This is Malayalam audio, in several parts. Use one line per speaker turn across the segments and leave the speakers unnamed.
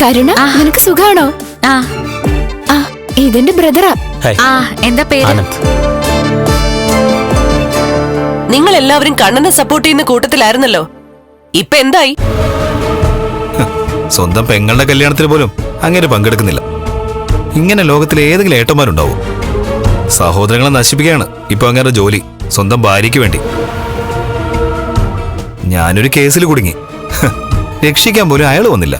കരുണ നിനക്ക് സുഖാണോ?
ആ.
ആ ഇതെന്റെ ബ്രദറാ.
ആ എന്താ പേര്?
നിങ്ങൾ എല്ലാവരും കണ്ണനെ സപ്പോർട്ട് ചെയ്യുന്ന കൂട്ടത്തിലായിരുന്നല്ലോ. ഇപ്പൊ എന്തായി?
സ്വന്തം പെങ്ങളുടെ കല്യാണത്തിന് പോലും അങ്ങനെ പങ്കെടുക്കുന്നില്ല. ഇങ്ങനെ ലോകത്തിലെ ഏതെങ്കിലും ഏട്ടന്മാരുണ്ടാവും? സഹോദരങ്ങളെ നശിപ്പിക്കുകയാണ് ഇപ്പൊ അങ്ങനെ ജോലി സ്വന്തം ഭാര്യയ്ക്ക് വേണ്ടി. ഞാനൊരു കേസിൽ കുടുങ്ങി. രക്ഷിക്കാൻ പോലും അയാൾ വന്നില്ല.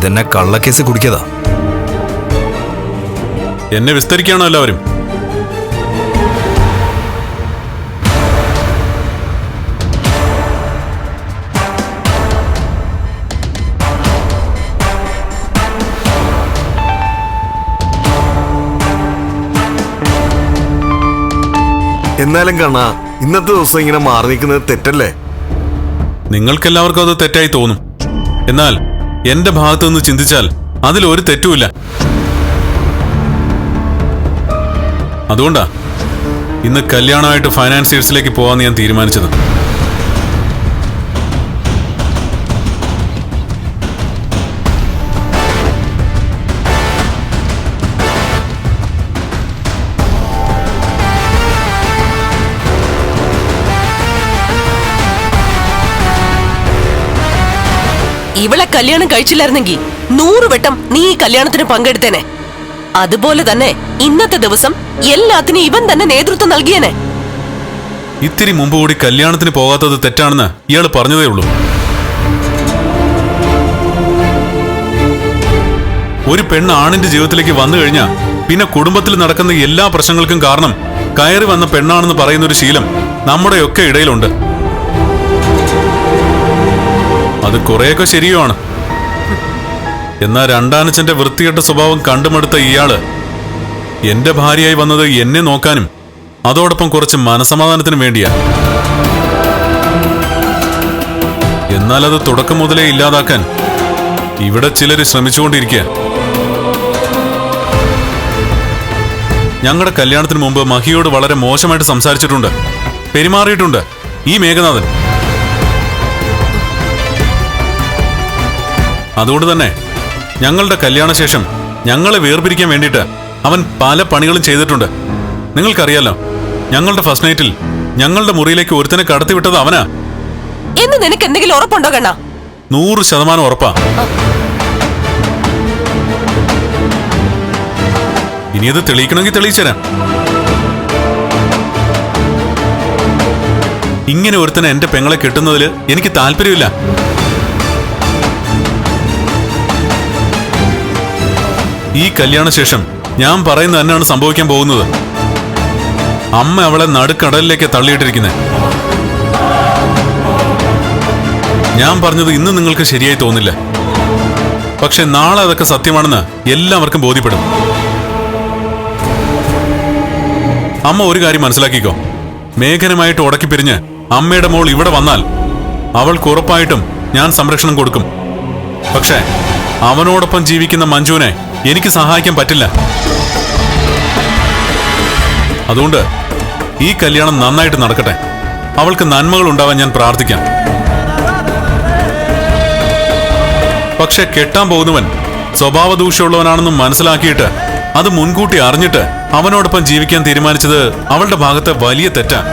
ഇതെന്നെ കള്ളക്കേസ് കുടിക്കതാ.
എന്നെ വിസ്തരിക്കുകയാണോ എല്ലാവരും?
എന്നാലും കാണാ ഇന്നത്തെ ദിവസം ഇങ്ങനെ മാറി നിൽക്കുന്നത് തെറ്റല്ലേ?
നിങ്ങൾക്കെല്ലാവർക്കും അത് തെറ്റായി തോന്നും. എന്നാൽ എന്റെ ഭാഗത്തൊന്ന് ചിന്തിച്ചാൽ അതിൽ ഒരു തെറ്റുമില്ല. അതുകൊണ്ടാ ഇന്ന് കല്യാണമായിട്ട് ഫൈനാൻസിയേഴ്സിലേക്ക് പോകാൻ ഞാൻ തീരുമാനിച്ചത്.
ഇവളെ കല്യാണം കഴിച്ചില്ലായിരുന്നെങ്കിൽ നൂറ് വട്ടം നീ ഈ കല്യാണത്തിന് പങ്കെടുത്തേനെ. അതുപോലെ തന്നെ ഇന്നത്തെ ദിവസം എല്ലാത്തിനും ഇവൻ തന്നെ നേതൃത്വം നൽകിയേനെ.
ഇത്തിരി മുമ്പ് കൂടി കല്യാണത്തിന് പോകാത്തത് തെറ്റാണെന്ന് ഇയാൾ പറഞ്ഞതേ ഉള്ളൂ. ഒരു പെണ്ണ് ആണിന്റെ ജീവിതത്തിലേക്ക് വന്നു കഴിഞ്ഞാൽ പിന്നെ കുടുംബത്തിൽ നടക്കുന്ന എല്ലാ പ്രശ്നങ്ങൾക്കും കാരണം കയറി വന്ന പെണ്ണാണെന്ന് പറയുന്ന ഒരു ശീലം നമ്മുടെയൊക്കെ ഇടയിലുണ്ട്. അത് കുറെയൊക്കെ ശരിയുമാണ് എന്നാൽ രണ്ടാനച്ചന്റെ വൃത്തികെട്ട സ്വഭാവം കണ്ടുമടുത്ത ഇയാൾ എന്റെ ഭാര്യയായി വന്നത് എന്നെ നോക്കാനും അതോടൊപ്പം കുറച്ച് മനസമാധാനത്തിനും വേണ്ടിയാ. എന്നാൽ അത് തുടക്കം മുതലേ ഇല്ലാതാക്കാൻ ഇവിടെ ചിലർ ശ്രമിച്ചുകൊണ്ടിരിക്കുക ഞങ്ങളുടെ കല്യാണത്തിന് മുമ്പ് മഹിയോട് വളരെ മോശമായിട്ട് സംസാരിച്ചിട്ടുണ്ട്. പെരുമാറിയിട്ടുണ്ട് ഈ മേഘനാഥൻ. അതുകൊണ്ട് തന്നെ ഞങ്ങളുടെ കല്യാണശേഷം ഞങ്ങളെ വേർപിരിക്കാൻ വേണ്ടിയിട്ട് അവൻ പല പണികളും ചെയ്തിട്ടുണ്ട്. നിങ്ങൾക്കറിയാലോ ഞങ്ങളുടെ ഫസ്റ്റ് നൈറ്റിൽ ഞങ്ങളുടെ മുറിയിലേക്ക് ഒരുത്തനെ കടത്തിവിട്ടത് അവനാ.
എന്ന് നിനക്ക് എന്തെങ്കിലും ഉറപ്പുണ്ടോ കണ്ണ?
നൂറ് ശതമാനം ഉറപ്പാ. ഇനി അത് തെളിയിക്കണമെങ്കിൽ തെളിയിച്ചുതരാം ഇങ്ങനെ ഒരുത്തനെ എന്റെ പെങ്ങളെ കിട്ടുന്നതിൽ എനിക്ക് താല്പര്യമില്ല. ഈ കല്യാണശേഷം ഞാൻ പറയുന്നത് തന്നെയാണ് സംഭവിക്കാൻ പോകുന്നത്. അമ്മ അവളെ നടുക്കടലിലേക്ക് തള്ളിയിട്ടിരിക്കുന്നത് ഞാൻ പറഞ്ഞത് ഇന്ന് നിങ്ങൾക്ക് ശരിയായി തോന്നില്ല. പക്ഷെ നാളെ അതൊക്കെ സത്യമാണെന്ന് എല്ലാവർക്കും ബോധ്യപ്പെടും. അമ്മ ഒരു കാര്യം മനസ്സിലാക്കിക്കോ. മേഘനമായിട്ട് ഉടക്കി പിരിഞ്ഞ് അമ്മയുടെ മോൾ ഇവിടെ വന്നാൽ അവൾക്ക് ഉറപ്പായിട്ടും ഞാൻ സംരക്ഷണം കൊടുക്കും. പക്ഷേ അവനോടൊപ്പം ജീവിക്കുന്ന മഞ്ജുവിനെ എനിക്ക് സഹായിക്കാൻ പറ്റില്ല. അതുകൊണ്ട് ഈ കല്യാണം നന്നായിട്ട് നടക്കട്ടെ. അവൾക്ക് നന്മകൾ ഉണ്ടാവാൻ ഞാൻ പ്രാർത്ഥിക്കാം. പക്ഷെ കെട്ടാൻ പോകുന്നവൻ സ്വഭാവ ദൂഷ്യമുള്ളവനാണെന്ന് മനസ്സിലാക്കിയിട്ട് അത് മുൻകൂട്ടി അറിഞ്ഞിട്ട് അവനോടൊപ്പം ജീവിക്കാൻ തീരുമാനിച്ചത് അവളുടെ ഭാഗത്തെ വലിയ തെറ്റാ.